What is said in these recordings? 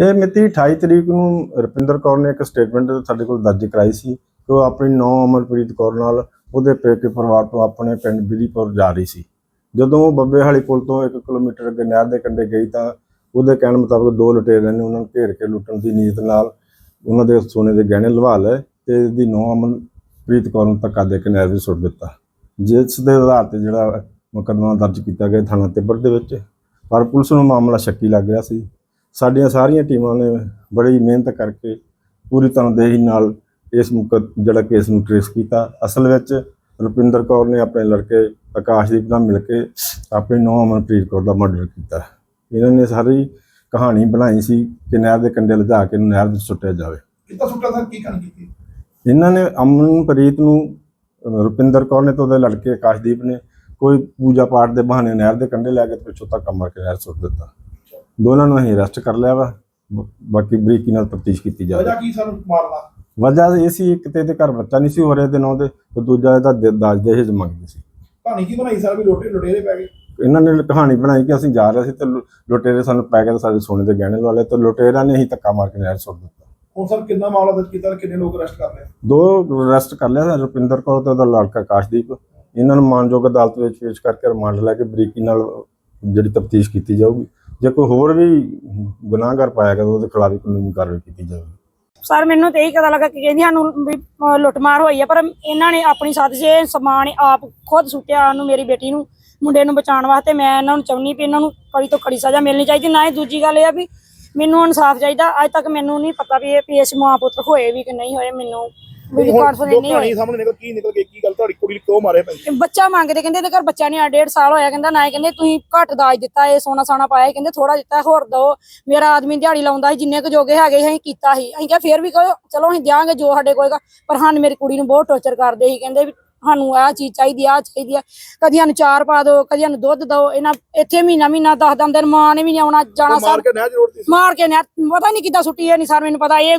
ਇਹ ਮਿਤੀ 28 ਤਰੀਕ ਨੂੰ ਰੁਪਿੰਦਰ ਕੌਰ ਨੇ ਇੱਕ ਸਟੇਟਮੈਂਟ ਸਾਡੇ ਕੋਲ ਦਰਜ ਕਰਾਈ ਸੀ ਕਿ ਉਹ ਆਪਣੀ ਨੌ ਅਮਰਪ੍ਰੀਤ ਕੌਰ ਨਾਲ ਉਹਦੇ ਪੇਕੇ ਪਰਿਵਾਰ ਤੋਂ ਆਪਣੇ ਪਿੰਡ ਬਿਧੀਪੁਰ ਜਾ ਰਹੀ ਸੀ। ਜਦੋਂ ਉਹ ਬੱਬੇਹਾਲੀ ਪੁਲ ਤੋਂ 1 ਕਿਲੋਮੀਟਰ ਅੱਗੇ ਨਹਿਰ ਦੇ ਕੰਢੇ ਗਈ ਤਾਂ ਉਹਦੇ ਕਹਿਣ ਮੁਤਾਬਕ ਦੋ ਲੁਟੇਰਿਆਂ ਨੇ ਉਹਨਾਂ ਨੂੰ ਘੇਰ ਕੇ ਲੁੱਟਣ ਦੀ ਨੀਅਤ ਨਾਲ ਉਹਨਾਂ ਦੇ ਸੋਨੇ ਦੇ ਗਹਿਣੇ ਲਵਾ ਲਏ ਤੇ ਇਹਦੀ ਨੌ ਅਮਨਪ੍ਰੀਤ ਕੌਰ ਨੂੰ ਧੱਕਾ ਦੇ ਕੇ ਨਹਿਰ ਵਿੱਚ ਸੁੱਟ ਦਿੱਤਾ। ਜਿਸ ਦੇ ਆਧਾਰ ਤੇ ਜਿਹੜਾ ਮੁਕੱਦਮਾ ਦਰਜ ਕੀਤਾ ਗਿਆ ਥਾਣਾ ਤਿੱਬੜ ਦੇ ਵਿੱਚ, ਪਰ ਪੁਲਿਸ ਨੂੰ ਮਾਮਲਾ ਸ਼ੱਕੀ ਲੱਗ ਰਿਹਾ ਸੀ। ਸਾਡੀਆਂ ਸਾਰੀਆਂ ਟੀਮਾਂ ਨੇ ਬੜੀ ਮਿਹਨਤ ਕਰਕੇ ਪੂਰੀ ਤਨਦੇਹੀ ਨਾਲ ਇਸ ਮੁਕੱਦ ਜਿਹੜਾ ਕੇਸ ਨੂੰ ਟ੍ਰੇਸ ਕੀਤਾ। ਅਸਲ ਵਿੱਚ ਰੁਪਿੰਦਰ ਕੌਰ ਨੇ ਆਪਣੇ ਲੜਕੇ ਆਕਾਸ਼ਦੀਪ ਨਾਲ ਮਿਲ ਕੇ ਆਪਣੀ ਨੌਂ ਅਮਨਪ੍ਰੀਤ ਕੌਰ ਦਾ ਮਰਡਰ ਕੀਤਾ। ਇਹਨਾਂ ਨੇ ਸਾਰੀ ਕਹਾਣੀ ਬਣਾਈ ਸੀ ਕਿ ਨਹਿਰ ਦੇ ਕੰਢੇ ਲਿਜਾ ਕੇ ਨਹਿਰ ਵਿੱਚ ਸੁੱਟਿਆ ਜਾਵੇ। ਕਿੱਦਾਂ ਸੁੱਟਾ ਸਰ? ਕੀ ਕਰਨ ਕੀਤੀ? ਇਹਨਾਂ ਨੇ ਅਮਨਪ੍ਰੀਤ ਨੂੰ ਰੁਪਿੰਦਰ ਕੌਰ ਨੇ ਤੇ ਉਹਦੇ ਲੜਕੇ ਆਕਾਸ਼ਦੀਪ ਨੇ ਕੋਈ ਪੂਜਾ ਪਾਠ ਦੇ ਬਹਾਨੇ ਨਹਿਰ ਦੇ ਕੰਢੇ ਲੈ ਕੇ ਪਿੱਛੋਂ ਤੱਕ ਮਾਰ ਕੇ ਨਹਿਰ ਸੁੱਟ ਦਿੱਤਾ। ਦੋਨਾਂ ਨੂੰ ਅਸੀਂ ਅਰੈਸਟ ਕਰ ਲਿਆ ਵਾ। ਬ- ਬਾਕੀ ਬਰੀਕੀ ਨਾਲ ਤਫਤੀਸ਼ ਕੀਤੀ ਜਾਵੇ ਵਜ੍ਹਾ ਕੀ ਸਰ ਮਾਰਨਾ? ਵਜ੍ਹਾ ਇਹ ਸੀ ਇੱਕ ਤੇ ਇਹਦੇ ਘਰ ਬੱਚਾ ਨਹੀਂ ਸੀ ਹੋ ਰਿਹਾ ਦੇ ਨਾਂ ਦੇ ਤੇ ਦੂਜਾ ਇਹਦਾ ਦ- ਦਾਜ ਦਹੇਜ ਮੰਗਦੇ ਸੀ। ਕਹਾਣੀ ਕੀ ਬਣਾਈ ਸਰ? ਵੀ ਲੋਟੇ ਲੁਟੇਰੇ ਪੈ ਗਏ। ਇਹਨਾਂ ਨੇ ਕਹਾਣੀ ਬਣਾਈ ਕਿ ਅਸੀਂ ਜਾ ਰਹੇ ਸੀ ਤੇ ਲੁ- ਲੁਟੇਰੇ ਸਾਨੂੰ ਪੈ ਕੇ ਤੇ ਸਾਡੇ ਸੋਨੇ ਦੇ ਗਹਿਣੇ ਲਵਾ ਲਏ ਤੇ ਲੁਟੇਰਿਆਂ ਨੇ ਹੀ ਧੱਕਾ ਮਾਰ ਕੇ ਨਹਿਰ ਸੁੱਟ ਦਿੱਤਾ। ਹੁਣ ਸਰ ਕਿੰਨਾ ਮਾਮਲਾ ਦਰਜ ਕੀਤਾ ਤੇ ਕਿੰਨੇ ਲੋਕ ਅਰੈਸਟ ਕਰ ਲਏ? ਦੋ ਅਰੈਸਟ ਕਰ ਲਿਆ ਰੁਪਿੰਦਰ ਕੌਰ ਤੇ ਉਹਦਾ ਲੜਕਾ ਆਕਾਸ਼ਦੀਪ। ਇਹਨਾਂ ਨੂੰ ਮਾਨਯੋਗ ਅਦਾਲਤ ਵਿੱਚ ਪੇਸ਼ ਕਰਕੇ ਰਿਮਾਂਡ ਲੈ ਕੇ ਬਰੀਕੀ ਨਾਲ ਜਿਹੜੀ ਤਫਤੀਸ਼ ਕੀਤੀ ਜਾਊਗੀ। ਜੇ ਕੋਈ ਹੋਰ ਵੀ ਗੁਨਾਹਗਰ ਪਾਇਆ ਗਿਆ ਉਹਦੇ ਖਿਲਾਫ ਵੀ ਕਾਨੂੰਨੀ ਕਾਰਵਾਈ ਕੀਤੀ ਜਾਊਗੀ ਸਰ, ਮੈਨੂੰ ਤੇ ਇਹੀ ਪਤਾ ਲੱਗਾ ਕਿ ਕਹਿੰਦੀ ਸਾਨੂੰ ਵੀ ਲੁੱਟਮਾਰ ਹੋਈ ਆ, ਪਰ ਇਹਨਾਂ ਨੇ ਆਪਣੀ ਸਾਥ 'ਚ ਸਮਾਨ ਆਪ ਖੁਦ ਸੁੱਟਿਆ ਉਹਨੂੰ, ਮੇਰੀ ਬੇਟੀ ਨੂੰ, ਮੁੰਡੇ ਨੂੰ ਬਚਾਉਣ ਵਾਸਤੇ। ਮੈਂ ਇਹਨਾਂ ਨੂੰ ਚਾਹੁੰਦੀ ਵੀ ਇਹਨਾਂ ਨੂੰ ਕੜੀ ਤੋਂ ਕੜੀ ਸਜ਼ਾ ਮਿਲਣੀ ਚਾਹੀਦੀ। ਨਾ ਹੀ ਦੂਜੀ ਗੱਲ ਇਹ ਆ ਵੀ ਮੈਨੂੰ ਇਨਸਾਫ ਚਾਹੀਦਾ। ਅੱਜ ਤੱਕ ਮੈਨੂੰ ਨਹੀਂ ਪਤਾ ਵੀ ਇਹ ਪੀਐਸ ਮਾਂ ਪੁੱਤਰ ਹੋਏ ਵੀ ਕਿ ਨਹੀਂ ਹੋਏ। ਮੈਨੂੰ ਜੋ ਨਹੀਂ ਹੋਈ। ਕਹਾਣੀ ਸਾਹਮਣੇ ਨਿਕਲ ਕੀ ਨਿਕਲ ਕੇ ਕੀ ਗੱਲ ਤੁਹਾਡੀ ਕੁੜੀ ਨੂੰ ਕਿਉਂ ਮਾਰੇ ਪਈ ਬੱਚਾ ਮੰਗਦੇ ਕਹਿੰਦੇ ਇਹਦੇ ਘਰ ਬੱਚਾ ਨਹੀਂ ਆ ਡੇਢ ਸਾਲ ਹੋਇਆ ਕਹਿੰਦਾ ਨਾ ਇਹ ਕਹਿੰਦੇ ਤੁਸੀਂ ਘੱਟ ਦਾਜ ਦਿੱਤਾ ਇਹ ਸੋਨਾ ਸਾਨਾ ਪਾਇਆ ਇਹ ਕਹਿੰਦੇ ਥੋੜਾ ਦਿੱਤਾ ਹੋਰ ਦੋ ਮੇਰਾ ਆਦਮੀ ਦਿਹਾੜੀ ਲਾਉਂਦਾ ਸੀ ਜਿੰਨੇ ਕੁ ਜੋਗੇ ਹੈਗੇ ਸੀ ਅਸੀਂ ਕੀਤਾ ਸੀ। ਅਸੀਂ ਕਿਹਾ ਫੇਰ ਵੀ ਕਹੋ ਚਲੋ ਅਸੀਂ ਦਿਆਂਗੇ ਜੋ ਸਾਡੇ ਕੋਲਗਾ ਪਰ ਸਾਨੂੰ ਮੇਰੀ ਕੁੜੀ ਨੂੰ ਬਹੁਤ ਟੌਰਚਰ ਕਰਦੇ ਸੀ ਕਹਿੰਦੇ ਵੀ ਸਾਨੂੰ ਆਹ ਚੀਜ਼ ਚਾਹੀਦੀ ਆ ਚਾਹੀਦੀ ਆ। ਕਦੀ ਸਾਨੂੰ ਚਾਰ ਪਾ ਦਿਓ ਕਦੀ ਸਾਨੂੰ ਦੁੱਧ ਦਿਓ ਇਹਨਾਂ ਇੱਥੇ ਮਹੀਨਾ ਮਹੀਨਾ ਦਸ ਦਸ ਦਿਨ ਮਾਂ ਨੇ ਵੀ ਨਹੀਂ ਆਉਣਾ ਜਾਣਾ ਮਾਰ ਕੇ ਨਹਿਰ ਸੀ। ਮਾਰ ਕੇ ਨੇ ਪਤਾ ਨਹੀਂ ਕਿੱਦਾਂ ਸੁੱਟੀ ਇਹ ਨਹੀਂ ਸਰ ਮੈਨੂੰ ਪਤਾ ਇਹ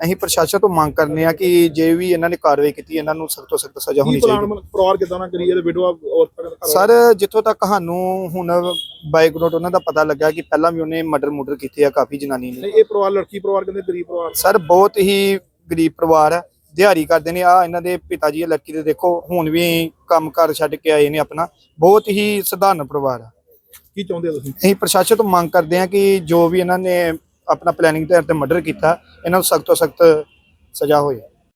ਅਸੀਂ ਪ੍ਰਸ਼ਾਸਨ ਤੋਂ ਮੰਗ ਕਰਨੇ ਆ ਕਿ ਜੇ ਵੀ ਇਹਨਾਂ ਨੇ ਕਾਰਵਾਈ ਕੀਤੀ ਇਹਨਾਂ ਨੂੰ ਸਖਤ ਤੋਂ ਸਖਤ ਸਜ਼ਾ ਹੋਣੀ ਚਾਹੀਦੀ। ਮਤਲਬ ਪਰਿਵਾਰ ਕਿਦਾਂ ਨਾ ਕਰੀਏ? ਤੇ ਵਿਡਵਾ ਔਰਤਾਂ ਸਰ ਜਿੱਥੋਂ ਤੱਕ ਸਾਨੂੰ ਹੁਣ ਬਾਈਗਨੋਟ ਉਹਨਾਂ ਦਾ ਪਤਾ ਲੱਗਾ ਕਿ ਪਹਿਲਾਂ ਵੀ ਉਹਨੇ ਮਰਡਰ ਮੁਰਡਰ ਕੀਤੇ ਆ ਕਾਫੀ ਜਨਾਨੀ ਨੇ। ਨਹੀਂ ਇਹ ਪਰਿਵਾਰ ਲੜਕੀ ਪਰਿਵਾਰ ਕਹਿੰਦੇ ਗਰੀਬ ਪਰਿਵਾਰ। ਸਰ ਬਹੁਤ ਹੀ ਗਰੀਬ ਪਰਿਵਾਰ ਹੈ ਦਿਹਾੜੀ ਕਰਦੇ ਨੇ। ਆ ਇਹਨਾਂ ਦੇ ਪਿਤਾ ਜੀ ਇਹ ਲੜਕੀ ਦੇ ਦੇਖੋ ਹੁਣ ਵੀ ਕੰਮ ਕਾਰ ਛੱਡ ਕੇ ਆਏ ਨੇ ਆਪਣਾ। ਬਹੁਤ ਹੀ ਸਧਾਰਨ ਪਰਿਵਾਰ ਹੈ ਕੀ ਚਾਹੁੰਦੇ ਹੋ ਤੁਸੀਂ? ਅਸੀਂ ਪ੍ਰਸ਼ਾਸਨ ਤੋਂ ਮੰਗ ਕਰਦੇ ਹਾਂ ਕਿ ਜੋ ਵੀ ਇਹਨਾਂ ਨੇ ਆਪਣਾ ਪਲੈਨਿੰਗ ਦੇ ਤੇ ਮਰਡਰ ਕੀਤਾ ਇਹਨਾਂ ਨੂੰ ਸਖਤ ਤੋਂ ਸਖਤ ਸਜ਼ਾ ਹੋਈ।